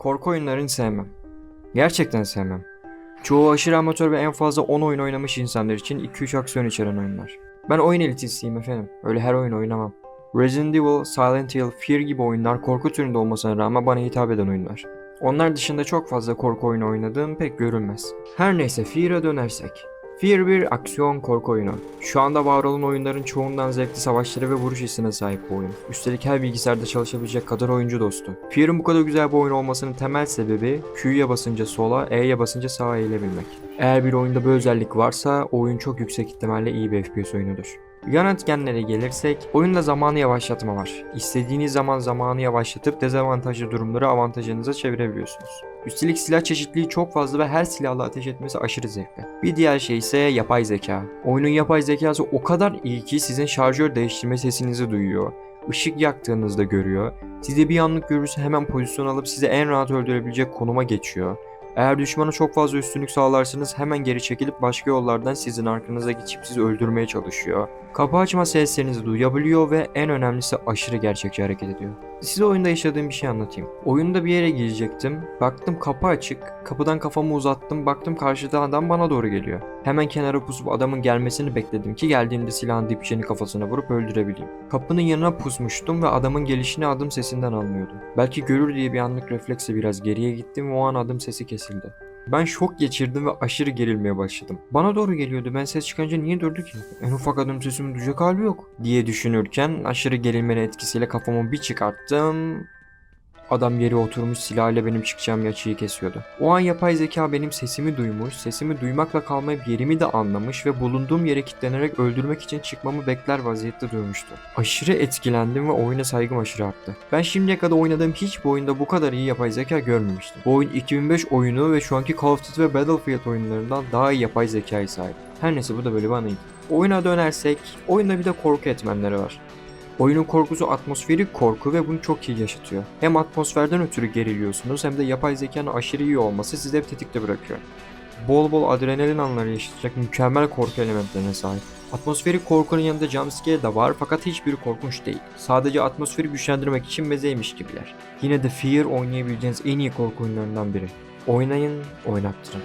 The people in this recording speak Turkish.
Korku oyunlarını sevmem. Gerçekten sevmem. Çoğu aşırı amatör ve en fazla 10 oyun oynamış insanlar için 2-3 aksiyon içeren oyunlar. Ben oyun elitisiyim efendim. Öyle her oyun oynamam. Resident Evil, Silent Hill, Fear gibi oyunlar korku türünde olmasına rağmen bana hitap eden oyunlar. Onlar dışında çok fazla korku oyunu oynadığım pek görülmez. Her neyse Fear'a dönersek. Fear bir aksiyon korku oyunu. Şu anda var olan oyunların çoğundan zevkli savaşları ve vuruş hissine sahip bu oyun. Üstelik her bilgisayarda çalışabilecek kadar oyuncu dostu. Fear'ın bu kadar güzel bir oyun olmasının temel sebebi Q'ya basınca sola, E'ye basınca sağa eğilebilmek. Eğer bir oyunda bu özellik varsa oyun çok yüksek ihtimalle iyi bir FPS oyunudur. Yan etkenlere gelirsek, oyunda zamanı yavaşlatma var. İstediğiniz zaman zamanı yavaşlatıp dezavantajlı durumları avantajınıza çevirebiliyorsunuz. Üstelik silah çeşitliliği çok fazla ve her silahla ateş etmesi aşırı zevkli. Bir diğer şey ise yapay zeka. Oyunun yapay zekası o kadar iyi ki sizin şarjör değiştirme sesinizi duyuyor. Işık yaktığınızda görüyor. Size bir anlık görürse hemen pozisyon alıp sizi en rahat öldürebilecek konuma geçiyor. Eğer düşmana çok fazla üstünlük sağlarsanız hemen geri çekilip başka yollardan sizin arkanıza geçip sizi öldürmeye çalışıyor. Kapı açma seslerinizi duyabiliyor ve en önemlisi aşırı gerçekçi hareket ediyor. Size oyunda yaşadığım bir şey anlatayım. Oyunda bir yere girecektim. Baktım kapı açık. Kapıdan kafamı uzattım. Baktım karşıda adam bana doğru geliyor. Hemen kenara pusup adamın gelmesini bekledim ki geldiğinde silahın dipçeni kafasına vurup öldürebileyim. Kapının yanına pusmuştum ve adamın gelişini adım sesinden anlıyordum. Belki görür diye bir anlık refleksle biraz geriye gittim ve o an adım sesi kesildi. Ben şok geçirdim ve aşırı gerilmeye başladım. Bana doğru geliyordu. Ben ses çıkınca niye durdu ki? En ufak adım sesimi duyacak hali yok. Diye düşünürken aşırı gerilmenin etkisiyle kafamı bir çıkarttım. Adam yere oturmuş silahıyla benim çıkacağım açıyı kesiyordu. O an yapay zeka benim sesimi duymuş, sesimi duymakla kalmayıp yerimi de anlamış ve bulunduğum yere kilitlenerek öldürmek için çıkmamı bekler vaziyette durmuştu. Aşırı etkilendim ve oyuna saygım aşırı arttı. Ben şimdiye kadar oynadığım hiçbir oyunda bu kadar iyi yapay zeka görmemiştim. Bu oyun 2005 oyunu ve şu anki Call of Duty ve Battlefield oyunlarından daha iyi yapay zekaya sahip. Her neyse bu da böyle bir anıydı. Oyuna dönersek, oyunda bir de korku etmenleri var. Oyunun korkusu atmosferik korku ve bunu çok iyi yaşatıyor. Hem atmosferden ötürü geriliyorsunuz hem de yapay zekanın aşırı iyi olması sizi hep tetikte bırakıyor. Bol bol adrenalin anları yaşatacak mükemmel korku elementlerine sahip. Atmosferik korkunun yanında jumpscare de var fakat hiçbiri korkunç değil. Sadece atmosferi güçlendirmek için mezeymiş gibiler. Yine de Fear oynayabileceğiniz en iyi korku oyunlarından biri. Oynayın, oynattırın.